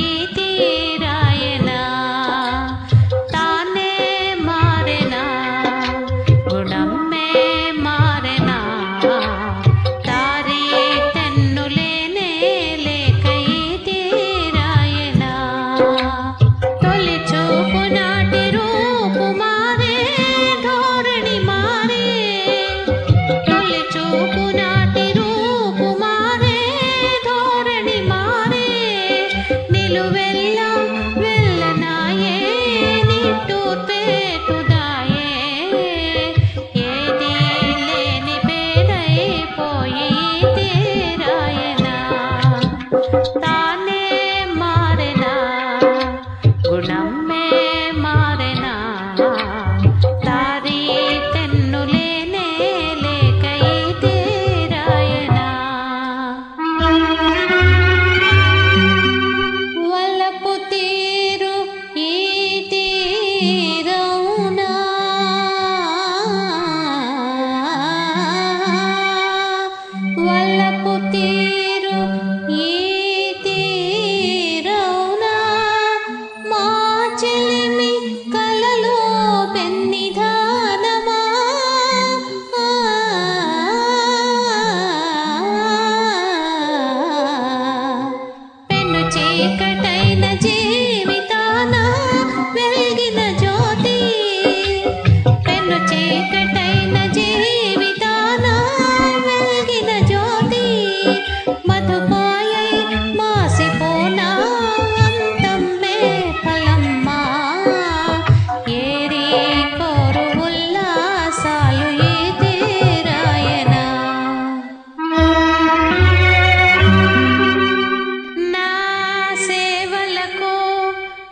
d-d many love.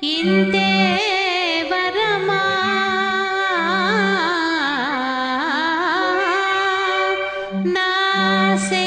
ఇంతే వరమా? నా సే